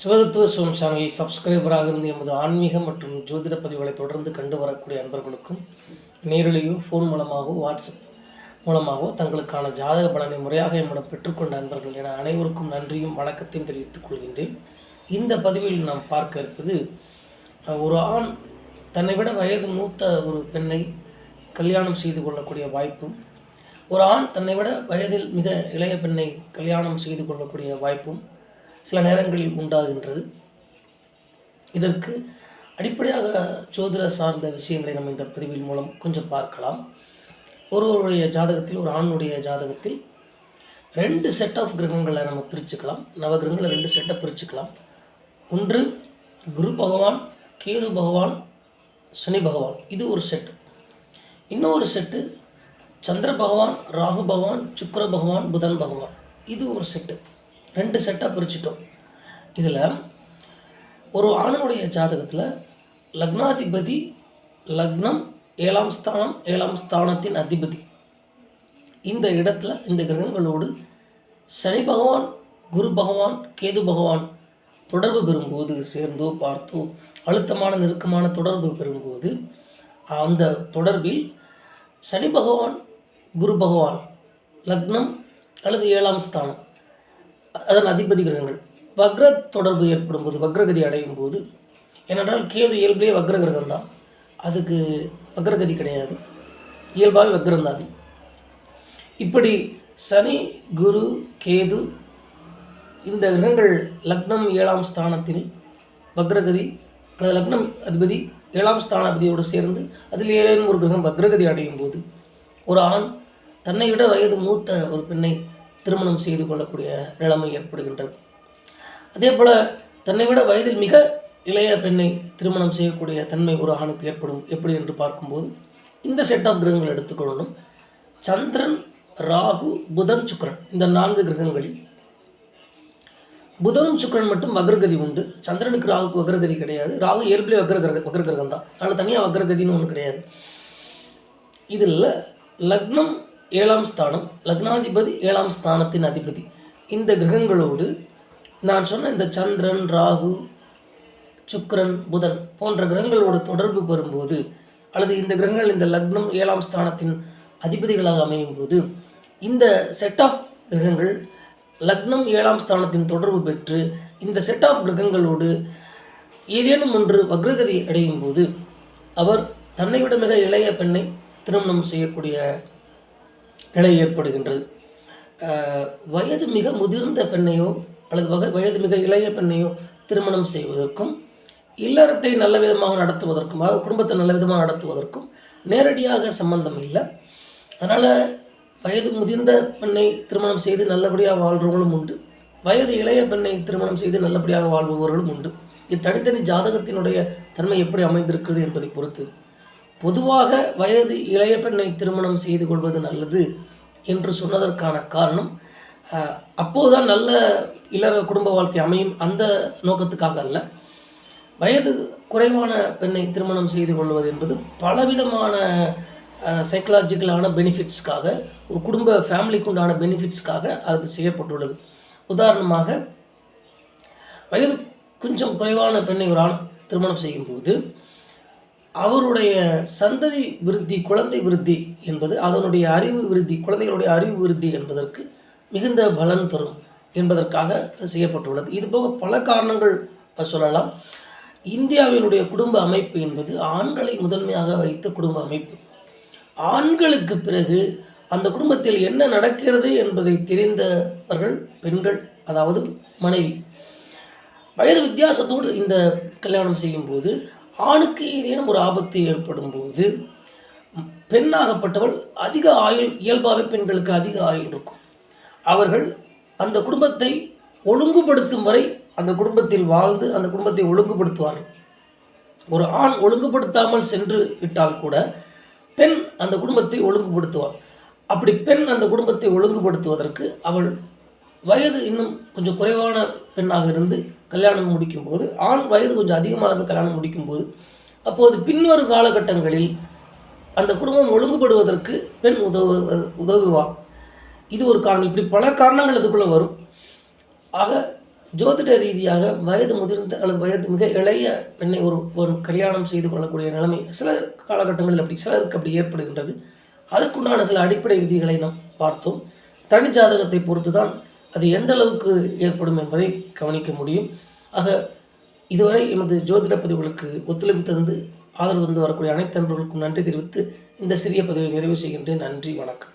சிவதத்துவ சோம் சேனலில் சப்ஸ்கிரைபராக இருந்து எமது ஆன்மீக மற்றும் ஜோதிட பதிவுகளை தொடர்ந்து கண்டு வரக்கூடிய அன்பர்களுக்கும் நேரிலேயோ ஃபோன் மூலமாகவோ வாட்ஸ்அப் மூலமாகவோ தங்களுக்கான ஜாதக பலனை முறையாக என்னிடம் பெற்றுக்கொண்ட அன்பர்கள் என அனைவருக்கும் நன்றியும் வணக்கத்தையும் தெரிவித்துக் கொள்கின்றேன். இந்த பதிவில் நாம் பார்க்க இருப்பது ஒரு ஆண் தன்னை விட வயது மூத்த ஒரு பெண்ணை கல்யாணம் செய்து கொள்ளக்கூடிய வாய்ப்பும் ஒரு ஆண் தன்னை விட வயதில் மிக இளைய பெண்ணை கல்யாணம் செய்து கொள்ளக்கூடிய வாய்ப்பும் சில நேரங்களில் உண்டாகின்றது. இதற்கு அடிப்படையாக ஜோதிட சார்ந்த விஷயங்களை நம்ம இந்த பதிவின் மூலம் கொஞ்சம் பார்க்கலாம். ஒருவருடைய ஜாதகத்தில் ஒரு ஆணுடைய ஜாதகத்தில் ரெண்டு செட் ஆஃப் கிரகங்களை நம்ம பிரிச்சுக்கலாம். நவகிரகங்களை ரெண்டு செட்டை பிரிச்சுக்கலாம். ஒன்று குரு பகவான் கேது பகவான் சனி பகவான். இது ஒரு செட்டு இன்னொரு செட்டு சந்திர பகவான் ராகு பகவான் சுக்கர பகவான் புதன் பகவான். இது ஒரு செட்டு ரெண்டு செட்டாக பிரிச்சிட்டோம். இதில் ஒரு ஆணனுடைய ஜாதகத்தில் லக்னாதிபதி லக்னம் ஏழாம் ஸ்தானம் ஏழாம் ஸ்தானத்தின் அதிபதி. இந்த இடத்துல இந்த கிரகங்களோடு சனி பகவான் குரு பகவான் கேது பகவான் தொடர்பு பெறும்போது சேர்ந்தோ பார்த்தோ அழுத்தமான நெருக்கமான தொடர்பு பெறும்போது அந்த தொடர்பில் சனி பகவான் குரு பகவான் லக்னம் அல்லது ஏழாம் ஸ்தானம் அதன் அதிபதி கிரகங்கள் வக்ர தொடர்பு ஏற்படும் போது வக்ரகதி அடையும் போது ஏனென்றால் கேது இயல்பிலே வக்ர கிரகம் தான். அதுக்கு வக்ரகதி கிடையாது. இயல்பாகவே வக்ரம் தான் அது. இப்படி சனி குரு கேது இந்த கிரகங்கள் லக்னம் ஏழாம் ஸ்தானத்தில் வக்ரகதி அல்லது லக்னம் அதிபதி ஏழாம் ஸ்தானாதிபதியோடு சேர்ந்து அதில் ஏதேனும் ஒரு கிரகம் வக்ரகதி அடையும் போது ஒரு ஆண் தன்னை விட வயது மூத்த ஒரு பெண்ணை திருமணம் செய்து கொள்ளக்கூடிய நிலைமை ஏற்படுகின்றது. அதே போல் தன்னை விட வயதில் மிக இளைய பெண்ணை திருமணம் செய்யக்கூடிய தன்மை ஒரு ஆணுக்கு ஏற்படும். எப்படி என்று பார்க்கும்போது இந்த செட் ஆஃப் கிரகங்கள் எடுத்துக்கொள்ளணும் சந்திரன் ராகு புதன் சுக்கிரன் இந்த நான்கு கிரகங்களில் புதனும் சுக்கிரன் மட்டும் வக்ரகதி உண்டு. சந்திரனுக்கு ராகுக்கு வக்ரகதி கிடையாது. ராகு இயல்பிலே வக்ர கிரக வக்ர கிரகம் தான் அதனால் தனியாக வக்ரகதின்னு ஒன்று கிடையாது. இதில் லக்னம் ஏழாம் ஸ்தானம் லக்னாதிபதி ஏழாம் ஸ்தானத்தின் அதிபதி. இந்த கிரகங்களோடு நான் சொன்ன இந்த சந்திரன் ராகு சுக்கரன் புதன் போன்ற கிரகங்களோடு தொடர்பு பெறும்போது அல்லது இந்த கிரகங்கள் இந்த லக்னம் ஏழாம் ஸ்தானத்தின் அதிபதிகளாக அமையும் போது இந்த செட் ஆஃப் கிரகங்கள் லக்னம் ஏழாம் ஸ்தானத்தின் தொடர்பு பெற்று இந்த செட் ஆஃப் கிரகங்களோடு ஏதேனும் ஒன்று வக்ரகதி அடையும் போது அவர் தன்னை விட மிக இளைய பெண்ணை திருமணம் செய்யக்கூடிய நிலை ஏற்படுகின்றது. வயது மிக முதிர்ந்த பெண்ணையோ அல்லது வக வயது மிக இளைய பெண்ணையோ திருமணம் செய்வதற்கும் இல்லறத்தை நல்ல விதமாக நடத்துவதற்கும் குடும்பத்தை நல்ல விதமாக நடத்துவதற்கும் நேரடியாக சம்பந்தம் இல்லை. அதனால் வயது முதிர்ந்த பெண்ணை திருமணம் செய்து நல்லபடியாக வாழ்கிறவங்களும் உண்டு. வயது இளைய பெண்ணை திருமணம் செய்து நல்லபடியாக வாழ்பவர்களும் உண்டு. இது தனித்தனி ஜாதகத்தினுடைய தன்மை எப்படி அமைந்திருக்கிறது என்பதை பொறுத்து பொதுவாக வயது இளைய பெண்ணை திருமணம் செய்து கொள்வது நல்லது என்று சொன்னதற்கான காரணம் அப்போதுதான் நல்ல இளர குடும்ப வாழ்க்கை அமையும் அந்த நோக்கத்துக்காக அல்ல. வயது குறைவான பெண்ணை திருமணம் செய்து கொள்வது என்பது பலவிதமான சைக்கலாஜிக்கலான பெனிஃபிட்ஸ்க்காக ஒரு குடும்ப ஃபேமிலிக்கு உண்டான பெனிஃபிட்ஸ்க்காக அது செய்யப்பட்டுள்ளது. உதாரணமாக வயது கொஞ்சம் குறைவான பெண்ணை ஒரு ஆண் திருமணம் செய்யும்போது அவருடைய சந்ததி விருத்தி குழந்தை விருத்தி என்பது அதனுடைய அறிவு விருத்தி குழந்தைகளுடைய அறிவு விருத்தி என்பதற்கு மிகுந்த பலன் தரும் என்பதற்காக செய்யப்பட்டுள்ளது. இதுபோக பல காரணங்கள் சொல்லலாம். இந்தியாவினுடைய குடும்ப அமைப்பு என்பது ஆண்களை முதன்மையாக வைத்த குடும்ப அமைப்பு. ஆண்களுக்கு பிறகு அந்த குடும்பத்தில் என்ன நடக்கிறது என்பதை தெரிந்தவர்கள் பெண்கள் அதாவது மனைவி. வயது வித்தியாசத்தோடு இந்த கல்யாணம் செய்யும்போது ஆணுக்கு ஏதேனும் ஒரு ஆபத்து ஏற்படும் போது பெண்ணாகப்பட்டவள் அதிக ஆயுள் இயல்பாகவே பெண்களுக்கு அதிக ஆயுள் இருக்கும். அவர்கள் அந்த குடும்பத்தை ஒழுங்குபடுத்தும் வரை அந்த குடும்பத்தில் வாழ்ந்து அந்த குடும்பத்தை ஒழுங்குபடுத்துவார்கள். ஒரு ஆண் ஒழுங்குபடுத்தாமல் சென்று விட்டால் கூட பெண் அந்த குடும்பத்தை ஒழுங்குபடுத்துவாள். அப்படி பெண் அந்த குடும்பத்தை ஒழுங்குபடுத்துவதற்கு அவள் வயது இன்னும் கொஞ்சம் குறைவான பெண்ணாக இருந்து கல்யாணம் முடிக்கும்போது ஆண் வயது கொஞ்சம் அதிகமாக இருந்து கல்யாணம் முடிக்கும்போது அப்போது பின்வரும் காலகட்டங்களில் அந்த குடும்பம் ஒழுங்குபடுவதற்கு பெண் உதவு உதவுவாள் இது ஒரு காரணம். இப்படி பல காரணங்கள் இதுக்குள்ளே வரும். ஆக ஜோதிட ரீதியாக வயது முதிர்ந்த அல்லது வயது மிக இளைய பெண்ணை ஒரு ஒரு கல்யாணம் செய்து கொள்ளக்கூடிய நிலைமை சில காலகட்டங்களில் அப்படி சிலருக்கு அப்படி ஏற்படுகின்றது. அதற்குண்டான சில அடிப்படை விதிகளை நாம் பார்த்தோம். தனி ஜாதகத்தை பொறுத்து தான் அது எந்த அளவுக்கு ஏற்படும் என்பதை கவனிக்க முடியும். ஆக இதுவரை எமது ஜோதிட பதிவுகளுக்கு ஒத்துழைப்பு தந்து ஆதரவு தந்து வரக்கூடிய அனைத்து நண்பர்களுக்கும் நன்றி தெரிவித்து இந்த சிறிய பதிவை நிறைவு செய்கின்றேன். நன்றி வணக்கம்.